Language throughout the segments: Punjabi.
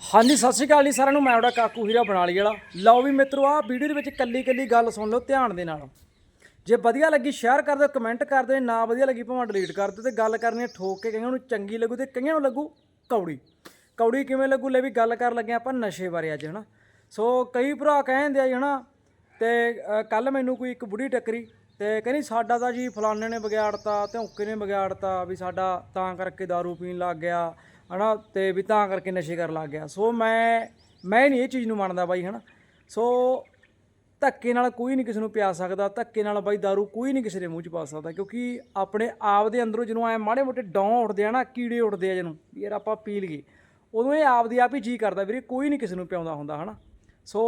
ਹਾਂਜੀ, ਸਤਿ ਸ਼੍ਰੀ ਅਕਾਲ ਜੀ ਸਾਰਿਆਂ ਨੂੰ। ਮੈਂ ਤੁਹਾਡਾ ਕਾਕੂ ਹੀਰਾ ਬਣਾਲੀ ਵਾਲਾ। ਲਓ ਵੀ ਮਿੱਤਰੋ ਆ ਵੀਡੀਓ ਦੇ ਵਿੱਚ ਕੱਲੀ ਕੱਲੀ ਗੱਲ ਸੁਣ ਲਓ ਧਿਆਨ ਦੇ ਨਾਲ। ਜੇ ਵਧੀਆ ਲੱਗੀ ਸ਼ੇਅਰ ਕਰ ਦਿਓ ਕਮੈਂਟ ਕਰ ਦਿਓ। ਨਾ ਵਧੀਆ ਲੱਗੀ, ਭਾਵੇਂ ਡਿਲੀਟ ਕਰ ਦਿਓ ਤੇ ਗੱਲ ਕਰਨੀ ਠੋਕ ਕੇ ਕਈਆਂ ਨੂੰ ਚੰਗੀ ਲੱਗੂ ਤੇ ਕਈਆਂ ਨੂੰ ਲੱਗੂ ਕੌੜੀ। ਕੌੜੀ ਕਿਵੇਂ ਲੱਗੂ ਲੈ ਵੀ ਗੱਲ ਕਰਨ ਲੱਗੇ ਆਪਾਂ ਨਸ਼ੇ ਬਾਰੇ ਅੱਜ, ਹਨਾ? ਸੋ ਕਈ ਭਰਾ ਕਹਿੰਦੇ ਆ ਜੀ, ਹਨਾ, ਤੇ ਕੱਲ ਮੈਨੂੰ ਕੋਈ ਇੱਕ ਬੁੜੀ ਟੱਕਰੀ ਤੇ ਕਹਿੰਦੀ ਸਾਡਾ ਤਾਂ ਜੀ ਫਲਾਣੇ ਨੇ ਵਿਗਾੜਤਾ, ਧੌਂਕੇ ਨੇ ਵਿਗਾੜਤਾ, ਵੀ ਸਾਡਾ ਤਾਂ ਕਰਕੇ दारू ਪੀਣ ਲੱਗ ਗਿਆ। ਹਨਾ ਤੇ ਵੀ ਤਾਂ ਕਰਕੇ ਨਸ਼ੇ ਕਰਨ ਲੱਗ ਗਿਆ। ਸੋ ਮੈਂ ਮੈਂ ਨਹੀਂ ਇਹ ਚੀਜ਼ ਨੂੰ ਮੰਨਦਾ ਬਾਈ ਹਨਾ। ਸੋ ਧੱਕੇ ਨਾਲ ਕੋਈ ਨਹੀਂ ਕਿਸੇ ਨੂੰ ਪਿਆ ਸਕਦਾ ਧੱਕੇ ਨਾਲ ਬਾਈ दारू ਕੋਈ ਨਹੀਂ ਕਿਸੇ ਦੇ ਮੂੰਹ 'ਚ ਪਾ ਸਕਦਾ ਕਿਉਂਕਿ ਆਪਣੇ ਆਪ ਦੇ ਅੰਦਰੋਂ ਜਦੋਂ ਐ ਮਾੜੇ ਮੋਟੇ ਡੌਂ ਉੱਠਦੇ ਆ ਨਾ ਕੀੜੇ ਉੱਠਦੇ ਆ ਜਿਹਨੂੰ ਵੀ ਯਾਰ ਆਪਾਂ ਪੀ ਲਈਏ ਉਦੋਂ ਇਹ ਆਪ ਦੀ ਆਪ ਹੀ ਜੀ ਕਰਦਾ ਵੀਰੇ ਕੋਈ ਨਹੀਂ ਕਿਸੇ ਨੂੰ ਪਿਆਉਂਦਾ ਹੁੰਦਾ ਹਨਾ। ਸੋ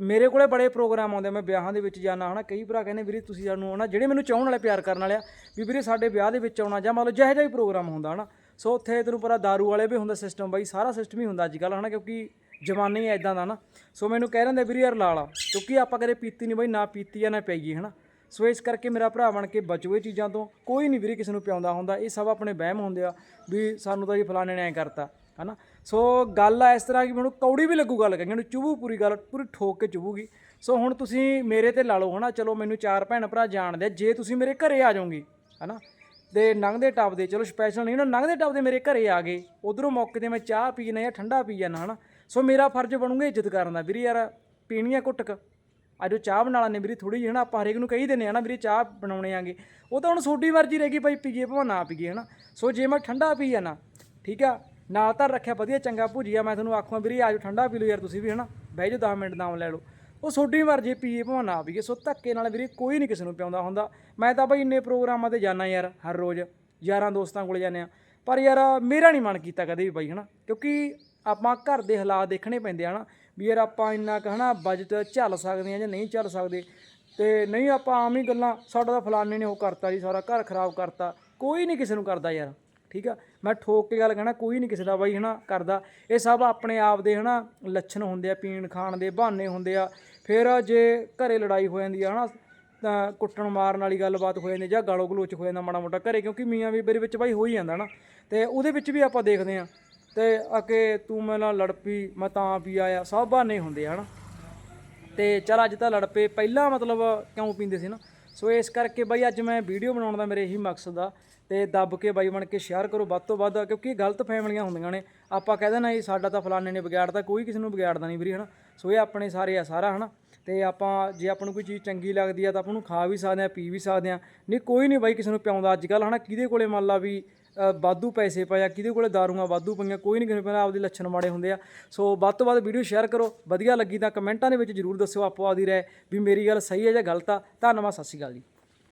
ਮੇਰੇ ਕੋਲੇ ਬੜੇ ਪ੍ਰੋਗਰਾਮ ਆਉਂਦੇ ਆ, ਮੈਂ ਵਿਆਹਾਂ ਦੇ ਵਿੱਚ ਜਾਣਾ ਹਨਾ ਕਈ ਭਰਾ ਕਹਿੰਦੇ ਵੀਰੇ ਤੁਸੀਂ ਸਾਨੂੰ ਆਉਣਾ ਜਿਹੜੇ ਮੈਨੂੰ ਚਾਹਣ ਵਾਲੇ ਪਿਆਰ ਕਰਨ ਵਾਲੇ ਆ ਵੀ ਵੀਰੇ ਸਾਡੇ ਵਿਆਹ ਦੇ ਵਿੱਚ ਆਉਣਾ ਜਾਂ ਮਤਲਬ ਜਿਹੋ ਜਿਹਾ ਵੀ ਪ੍ਰੋਗਰਾਮ ਹੁੰਦਾ ਹਨਾ ਸੋ ਉੱਥੇ ਤੈਨੂੰ ਪਤਾ दारू ਵਾਲੇ ਵੀ ਹੁੰਦਾ ਸਿਸਟਮ ਬਾਈ, ਸਾਰਾ ਸਿਸਟਮ ਹੀ ਹੁੰਦਾ ਅੱਜ ਕੱਲ੍ਹ ਹਨਾ, ਕਿਉਂਕਿ ਜਮਾਨਾ ਹੀ ਐਦਾਂ ਦਾ ਨਾ ਸੋ ਮੈਨੂੰ ਕਹਿ ਰਹੇ ਵੀਰੇ ਯਾਰ ਲਾ ਲਾ, ਕਿਉਂਕਿ ਆਪਾਂ ਕਦੇ ਪੀਤੀ ਨਹੀਂ ਬਾਈ, ਨਾ ਪੀਤੀ ਆ, ਨਾ ਪਈਏ ਹਨਾ। ਸੋ ਇਸ ਕਰਕੇ ਮੇਰਾ ਭਰਾ ਬਣ ਕੇ ਬਚੋ ਇਹ ਚੀਜ਼ਾਂ ਤੋਂ। ਕੋਈ ਨਹੀਂ ਵੀਰੇ ਕਿਸੇ ਨੂੰ ਪਿਆਉਂਦਾ ਹੁੰਦਾ, ਇਹ ਸਭ ਆਪਣੇ ਵਹਿਮ ਹੁੰਦੇ ਆ ਵੀ ਸਾਨੂੰ ਤਾਂ ਜੀ ਫਲਾਣੇ ਨੇ ਐ ਕਰਤਾ, ਹਨਾ। ਸੋ ਗੱਲ ਆ ਇਸ ਤਰ੍ਹਾਂ ਕਿ ਮੈਨੂੰ ਕੌੜੀ ਵੀ ਲੱਗੂ ਗੱਲ ਕਹੀਆਂ ਨੂੰ ਚੁਬੂ ਪੂਰੀ ਗੱਲ, ਪੂਰੀ ਠੋਕ ਕੇ ਚੁਭੂਗੀ ਸੋ ਹੁਣ ਤੁਸੀਂ ਮੇਰੇ ਤੇ ਲਾ ਲਓ, ਹਨਾ। ਚਲੋ, ਮੈਨੂੰ ਚਾਰ ਭੈਣ ਭਰਾ ਜਾਣਦੇ ਆ, ਜੇ ਤੁਸੀਂ ਮੇਰੇ ਘਰੇ ਆ ਜਾਓਗੇ, ਹਨਾ। ਤੇ ਲੰਘਦੇ ਟੱਪਦੇ ਚਲੋ ਸਪੈਸ਼ਲ ਨਹੀਂ ਨਾ ਲੰਘਦੇ ਟੱਪਦੇ ਮੇਰੇ ਘਰੇ ਆ ਗਏ। ਉਧਰੋਂ ਮੌਕੇ ਤੇ ਮੈਂ ਚਾਹ ਪੀ ਜਾਣਾ ਜਾਂ ਠੰਡਾ ਪੀ ਜਾਣਾ ਹਨਾ। ਸੋ ਮੇਰਾ ਫਰਜ਼ ਬਣੂਗਾ ਇੱਜ਼ਤ ਕਰਨ ਦਾ। ਵੀਰੇ ਯਾਰ, ਪੀਣੀ ਆ ਘੁੱਟਕ ਅੱਜ ਉਹ ਚਾਹ ਬਣਾ ਲੈਣੇ ਵੀਰੇ ਥੋੜੀ ਜਿਹੀ ਹਨਾ, ਆਪਾਂ ਹਰੇਕ ਨੂੰ ਕਹੀ ਦਿੰਦੇ ਆ ਨਾ ਵੀਰੇ ਚਾਹ ਬਣਾਉਣੇ ਆਂਗੇ। ਉਹ ਤਾਂ ਹੁਣ ਤੁਹਾਡੀ ਮਰਜ਼ੀ ਰਹੇਗੀ ਭਾਈ ਪੀਏ ਭਾਵੇਂ ਨਾ ਪੀਏ ਹਨਾ। ਸੋ ਜੇ ਮੈਂ ਠੰਡਾ ਪੀ ਜਾਣਾ ਠੀਕ ਆ, ਨਾਲ ਤਾਂ ਰੱਖਿਆ ਵਧੀਆ ਚੰਗਾ ਭੁਜੀਆ, ਮੈਂ ਤੁਹਾਨੂੰ ਆਖੂਆਂ ਵੀਰੇ ਆਜੋ ਠੰਡਾ ਪੀ ਲਓ ਯਾਰ ਤੁਸੀਂ ਵੀ ਹਨਾ। ਬਹਿ ਜਾਓ 10 ਮਿੰਟ ਨਾਮ ਲੈ ਲਓ। ਉਹ ਤੁਹਾਡੀ ਮਰਜ਼ੀ ਪੀਏ ਭਾਵੇਂ ਨਾ ਪੀਏ, ਸੋ ਧੱਕੇ ਨਾਲ ਵੀਰੇ ਕੋਈ ਨਹੀਂ ਕਿਸੇ ਨੂੰ ਪਿਆਉਂਦਾ ਹੁੰਦਾ। ਮੈਂ ਤਾਂ ਬਈ ਇੰਨੇ ਪ੍ਰੋਗਰਾਮਾਂ ਤੇ ਜਾਣਾ ਯਾਰ, ਹਰ ਰੋਜ਼। ਯਾਰਾਂ ਦੋਸਤਾਂ ਕੋਲ ਜਾਂਦੇ ਆ ਪਰ ਯਾਰ, ਮੇਰਾ ਨਹੀਂ ਮਨ ਕੀਤਾ ਕਦੇ ਵੀ ਬਾਈ, ਹਨਾ? ਕਿਉਂਕਿ ਆਪਾਂ ਘਰ ਦੇ ਹਾਲਾਤ ਦੇਖਣੇ ਪੈਂਦੇ ਆ ਨਾ ਵੀ ਯਾਰ ਆਪਾਂ ਇੰਨਾ ਕੁ, ਹਨਾ ਬਜਟ ਝੱਲ ਸਕਦੇ ਆ ਜਾਂ ਨਹੀਂ ਝੱਲ ਸਕਦੇ। ਤੇ ਨਹੀਂ ਆਪਾਂ ਆਮ ਹੀ ਗੱਲਾਂ, ਸਾਡਾ ਤਾਂ ਫਲਾਣੇ ਨੇ ਉਹ ਕਰਤਾ ਜੀ, ਸਾਰਾ ਘਰ ਖਰਾਬ ਕਰਤਾ। ਕੋਈ ਨਹੀਂ ਕਿਸੇ ਨੂੰ ਕਰਦਾ ਯਾਰ। ਠੀਕ ਆ? ਮੈਂ ਠੋਕ ਕੇ ਗੱਲ ਕਹਿਣਾ, ਕੋਈ ਨਹੀਂ ਕਿਸੇ ਦਾ ਬਾਈ, ਹਨਾ, ਕਰਦਾ। ਇਹ ਸਭ ਆਪਣੇ ਆਪ ਦੇ, ਹਨਾ, ਲੱਛਣ ਹੁੰਦੇ ਆ, ਪੀਣ, ਖਾਣ ਦੇ ਬਹਾਨੇ ਹੁੰਦੇ ਆ। ਫਿਰ ਜੇ ਘਰੇ ਲੜਾਈ ਹੋ ਜਾਂਦੀ ਆ, ਹਨਾ, ਤਾਂ ਕੁੱਟਣ ਮਾਰਨ ਵਾਲੀ ਗੱਲਬਾਤ ਹੋ ਜਾਂਦੀ ਜਾਂ ਗਾਲੋ ਗਲੋਚ ਹੋ ਜਾਂਦਾ ਮਾੜਾ ਮੋਟਾ ਘਰੇ, ਕਿਉਂਕਿ ਮੀਆਂ ਬੀਬੀ ਦੇ ਵਿੱਚ ਬਾਈ ਹੋ ਹੀ ਜਾਂਦਾ ਨਾ ਤੇ ਉਹਦੇ ਵਿੱਚ ਵੀ ਆਪਾਂ ਦੇਖਦੇ ਆ। ਤੇ ਅਕੇ ਤੂੰ ਮੇਰੇ ਨਾਲ ਲੜ ਪਈ, ਮੈਂ ਤਾਂ ਵੀ ਆਇਆ, ਸਭ ਬਹਾਨੇ ਹੁੰਦੇ ਆ, ਹਨਾ। ਤੇ ਚਲ ਅੱਜ ਤਾਂ ਲੜ ਪਏ, ਪਹਿਲਾਂ ਮਤਲਬ ਕਿਉਂ ਪੀਂਦੇ ਸੀ ਨਾ ਸੋ ਇਸ ਕਰਕੇ ਬਾਈ ਅੱਜ ਮੈਂ ਵੀਡੀਓ ਬਣਾਉਣ ਦਾ ਮੇਰੇ ਇਹੀ ਮਕਸਦ ਆ ਤੇ ਦੱਬ ਕੇ ਬਾਈ ਬਣ ਕੇ ਸ਼ੇਅਰ ਕਰੋ ਵੱਧ ਤੋਂ ਵੱਧ, ਕਿਉਂਕਿ ਗਲਤ ਫੈਮਲੀਆਂ ਹੁੰਦੀਆਂ ਨੇ। ਆਪਾਂ ਕਹਿ ਦੇਣਾ ਜੀ, ਸਾਡਾ ਤਾਂ ਫਲਾਣੇ ਨੇ ਵਿਗਾੜਦਾ ਕੋਈ ਕਿਸੇ ਨੂੰ ਵਿਗਾੜਦਾ ਨਹੀਂ ਵੀਰੇ, ਹਨਾ। ਸੋ ਇਹ ਆਪਣੇ ਸਾਰੇ ਆ ਸਾਰਾ, ਹਨਾ। ਤੇ ਆਪਾਂ ਜੇ ਆਪਾਂ ਨੂੰ ਕੋਈ ਚੀਜ਼ ਚੰਗੀ ਲੱਗਦੀ ਆ ਤਾਂ ਆਪਾਂ ਨੂੰ ਖਾ ਵੀ ਸਕਦੇ ਆ ਪੀ ਵੀ ਸਕਦੇ ਆ ਨਹੀਂ, ਕੋਈ ਨਹੀਂ ਬਾਈ ਕਿਸੇ ਨੂੰ ਪਿਆਉਂਦਾ ਅੱਜ ਕੱਲ ਹਨਾ। ਕਿਹਦੇ ਕੋਲੇ ਮੰਨ ਲਾ ਵੀ ਵਾਧੂ ਪੈਸੇ ਪਏ ਆ, ਕਿਹਦੇ ਕੋਲੇ ਦਾਰੂਆਂ ਵਾਧੂ ਪਈਆਂ, ਕੋਈ ਨਹੀਂ ਕਿਸੇ ਪਹਿਲਾਂ ਆਪਦੇ ਲੱਛਣ ਮਾੜੇ ਹੁੰਦੇ ਆ। ਸੋ ਵੱਧ ਤੋਂ ਵੱਧ ਵੀਡੀਓ ਸ਼ੇਅਰ ਕਰੋ, ਵਧੀਆ ਲੱਗੀ ਤਾਂ ਕਮੈਂਟਾਂ ਦੇ ਵਿੱਚ ਜਰੂਰ ਦੱਸਿਓ ਆਪੋ ਆਪਦੀ ਰਾਏ ਵੀ ਮੇਰੀ ਗੱਲ ਸਹੀ ਹੈ ਜਾਂ ਗਲਤ ਆ। ਧੰਨਵਾਦ, ਸਤਿ ਸ਼੍ਰੀ ਅਕਾਲ ਜੀ।